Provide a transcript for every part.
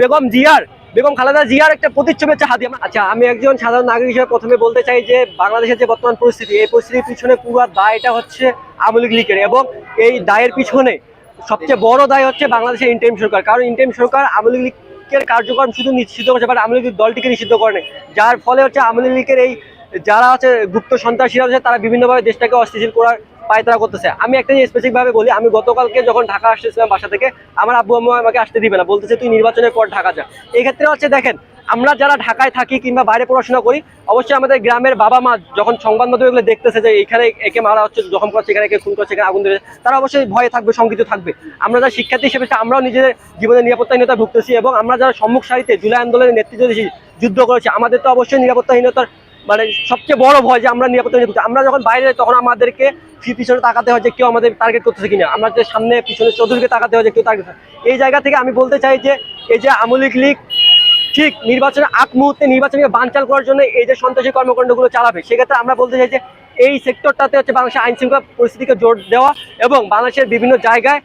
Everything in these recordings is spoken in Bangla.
বেগম জিয়ার, বেগম খালেদা জিয়ার একটা প্রতিচ্ছবি হচ্ছে হাদি আচ্ছা আমি একজন সাধারণ নাগরিক হিসেবে প্রথমে বলতে চাই যে বাংলাদেশের যে বর্তমান পরিস্থিতি, এই পরিস্থিতির পিছনে পুরো দায়টা হচ্ছে আওয়ামী লীগ লীগের এবং এই দায়ের পিছনে সবচেয়ে বড় দায় হচ্ছে বাংলাদেশের ইন্টেম সরকার। কারণ ইন্টেম সরকার আওয়ামী লীগের কার্যক্রম শুধু নিশ্চিত করছে, বাট আওয়ামী লীগ দলটিকে নিষিদ্ধ করে যার ফলে হচ্ছে আওয়ামী লীগের এই যারা আছে গুপ্ত সন্ত্রাসীরা আছে, তারা বিভিন্নভাবে দেশটাকে অস্থিতিশীল করার পায়তারা করতেছে। আমি একটা জিনিস স্পেসিফিক ভাবে বলি, আমি গতকালকে যখন ঢাকা আসতেছিলাম বাসা থেকে, আমার আব্বু আম্মু আমাকে আসতে দিবে না, বলতেছে তুই নির্বাচনের পর ঢাকা যা। এই ক্ষেত্রে হচ্ছে দেখেন, আমরা যারা ঢাকায় থাকি কিংবা বাইরে পড়াশোনা করি, অবশ্যই আমাদের গ্রামের বাবা মা যখন সংবাদ মাধ্যমে এগুলো দেখতেছে যে এখানে একে মারা হচ্ছে, জখম করছে, এখানে একে খুন করছে, এখানে আগুন ধরেছে, তারা অবশ্যই ভয়ে থাকবে, শঙ্কিত থাকবে। আমরা যারা শিক্ষার্থী হিসেবে আমরাও নিজেদের জীবনের নিরাপত্তাহীনতা ভুগতেছি এবং আমরা যারা সম্মুখ সারিতে জুলাই আন্দোলনের নেতৃত্ব দিয়েছি, যুদ্ধ করেছি, আমাদের তো অবশ্যই নিরাপত্তাহীনতার মানে সবচেয়ে বড় ভয় যে আমরা নিরাপত্তা ভুগছি আমরা যখন বাইরে যাই তখন আমাদেরকে পিছনে তাকাতে হয় যে কেউ আমাদের টার্গেট করতেছে কিনা। আমরা যে সামনে পিছনে চতুর্দিকে তাকাতে হয় যে কেউ টার্গেট এই জায়গা থেকে আমি বলতে চাই যে এই যে আমলিক লীগ ঠিক নির্বাচনের আগ মুহূর্তে নির্বাচনকে বানচাল করার জন্য এই যে সন্ত্রাসী কর্মকাণ্ডগুলো চালাবে, সেক্ষেত্রে আমরা বলতে চাই যে এই সেক্টরটাতে হচ্ছে বাংলাদেশের আইন শৃঙ্খলা পরিস্থিতিকে জোর দেওয়া এবং বাংলাদেশের বিভিন্ন জায়গায়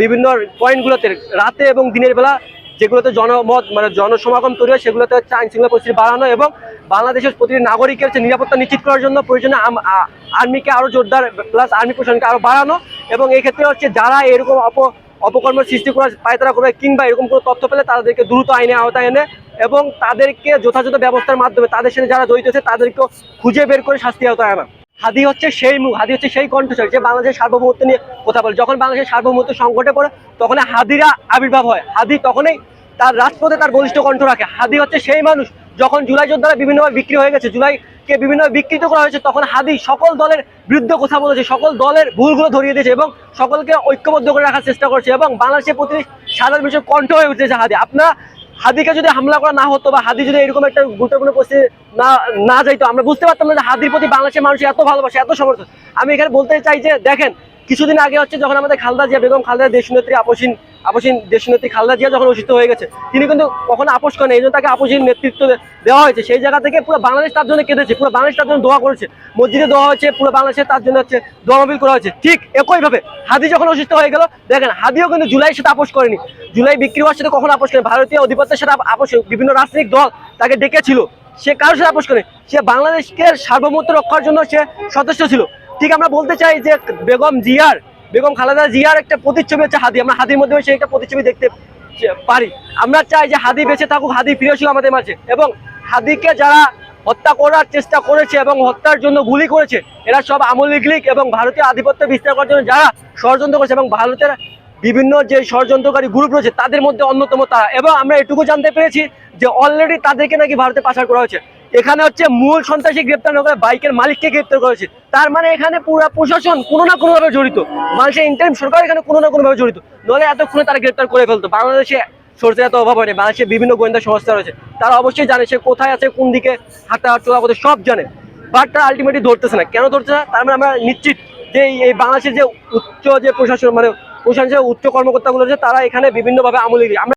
বিভিন্ন পয়েন্টগুলোতে রাতে এবং দিনের বেলা যেগুলোতে জনমত মানে জনসমাগম তৈরি হয়, সেগুলোতে হচ্ছে আইন শৃঙ্খলা পরিস্থিতি বাড়ানো এবং বাংলাদেশের প্রতিটি নাগরিকের যে নিরাপত্তা নিশ্চিত করার জন্য প্রয়োজনে আর্মিকে আরও জোরদার প্লাস আর্মি প্রশাসনকে আরও বাড়ানো এবং এই ক্ষেত্রে হচ্ছে যারা এরকম অপ অপকর্মের সৃষ্টি করার পায়তারা করবে কিংবা এরকম কোনো তথ্য পেলে তাদেরকে দ্রুত আইনে আওতায় এনে এবং তাদেরকে যথাযথ ব্যবস্থার মাধ্যমে তাদের সাথে যারা জড়িত আছে তাদেরকে খুঁজে বের করে শাস্তি আওতায় আনা। হাদি হচ্ছে সেই মুখ হাদি হচ্ছে সেই কণ্ঠস্বর যে বাংলাদেশের সার্বভৌমত্ব নিয়ে কথা বলে। যখন বাংলাদেশের সার্বভৌমত্ব সংকটে পড়ে তখন হাদিরা আবির্ভাব হয়। হাদি তখনই তার রাজপথে তার বলিষ্ঠ কণ্ঠ রাখে। হাদি হচ্ছে সেই মানুষ যখন জুলাই যোদ্ধারা বিভিন্নভাবে বিক্রি হয়ে গেছে, জুলাইকে বিভিন্নভাবে বিকৃত করা হয়েছে, তখন হাদি সকল দলের বিরুদ্ধে কথা বলেছে, সকল দলের ভুলগুলো ধরিয়ে দিয়েছে এবং সকলকে ঐক্যবদ্ধ করে রাখার চেষ্টা করছে এবং বাংলাদেশের প্রতি সাধারণ বিষয় কণ্ঠ হয়ে উঠেছে হাদি। আপনার হাদিকে যদি হামলা করা না হতো বা হাদি যদি এরকম একটা গুরুত্বপূর্ণ পরিস্থিতি না না যাইতো, আমরা বুঝতে পারতাম না যে হাদির প্রতি বাংলাদেশের মানুষ এত ভালোবাসে, এত সমর্থন। আমি এখানে বলতে চাই যে, দেখেন, কিছুদিন আগে হচ্ছে যখন আমাদের খালদা জিয়া, বেগম খালদা দেশনেত্রী আপসীন আপসীন দেশনেত্রী খালদা জিয়া যখন অসুস্থ হয়ে গেছে, তিনি কিন্তু কখনো আপোষ করেন এই জন্য তাকে আপসীন নেতৃত্ব দেওয়া হয়েছে। সেই জায়গা থেকে পুরো বাংলাদেশ তার জন্য কেঁদেছে, পুরো বাংলাদেশ তার জন্য দোয়া করেছে। মসজিদে দোয়া হয়েছে, পুরো বাংলাদেশে তার জন্য হচ্ছে দোয়া করা হয়েছে। ঠিক একইভাবে হাদি যখন অসুস্থ হয়ে গেল, দেখেন, হাদিও কিন্তু জুলাইয়ের সাথে আপোষ করেনি। জুলাই বিক্রি হওয়ার সাথে কখনো আপোষ করেনি। ভারতীয় অধিপত্যের সাথে আপোষ বিভিন্ন রাজনৈতিক দল তাকে ডেকেছিল। সে কারোর সাথে আপোষ করে সে বাংলাদেশকে সার্বভৌমত্ব রক্ষার জন্য সে সদস্য ছিল। ঠিক আমরা বলতে চাই যে বেগম জিয়ার বেগম খালেদা জিয়ার একটা প্রতিচ্ছবি হচ্ছে হাদি। আমরা হাদির মধ্যে সেই একটা প্রতিচ্ছবি দেখতে পারি। আমরা চাই যে হাদি বেঁচে থাকুক, হাদি ফিরে আসুক আমাদের মাঝে। এবং হাদিকে যারা হত্যা করার চেষ্টা করেছে এবং হত্যার জন্য গুলি করেছে, এরা সব আমলিক লীগ এবং ভারতীয় আধিপত্য বিস্তার করার জন্য যারা ষড়যন্ত্র করেছে এবং ভারতের বিভিন্ন যে ষড়যন্ত্রকারী গ্রুপ রয়েছে, তাদের মধ্যে অন্যতম তারা। এবং আমরা এটুকু জানতে পেরেছি যে অলরেডি তাদেরকে নাকি ভারতে পাচার করা হয়েছে। এখানে হচ্ছে মূল সন্ত্রাসী গ্রেপ্তার না করে বাইকের মালিককে গ্রেপ্তার করেছে। তার মানে এখানে পুরো প্রশাসন কোনো না কোনোভাবে জড়িত। মানুষের ইন্টারিম সরকার এখানে কোনো না কোনোভাবে জড়িত। নলে এতক্ষণে তারা গ্রেপ্তার করে ফেলতো। বাংলাদেশে সোর্সের এত অভাব হয়নি। বাংলাদেশে বিভিন্ন গোয়েন্দা সংস্থা রয়েছে। তারা অবশ্যই জানে সে কোথায় আছে, কোন দিকে হাঁটা চলা করতে সব জানে। বাট তারা আলটিমেটলি ধরতেছে না। কেন ধরছে না? তার মানে আমরা নিশ্চিত যে এই- বাংলাদেশের যে উচ্চ যে প্রশাসন মানে প্রশাসনের উচ্চ কর্মকর্তাগুলো রয়েছে, তারা এখানে বিভিন্নভাবে আমলি আমরা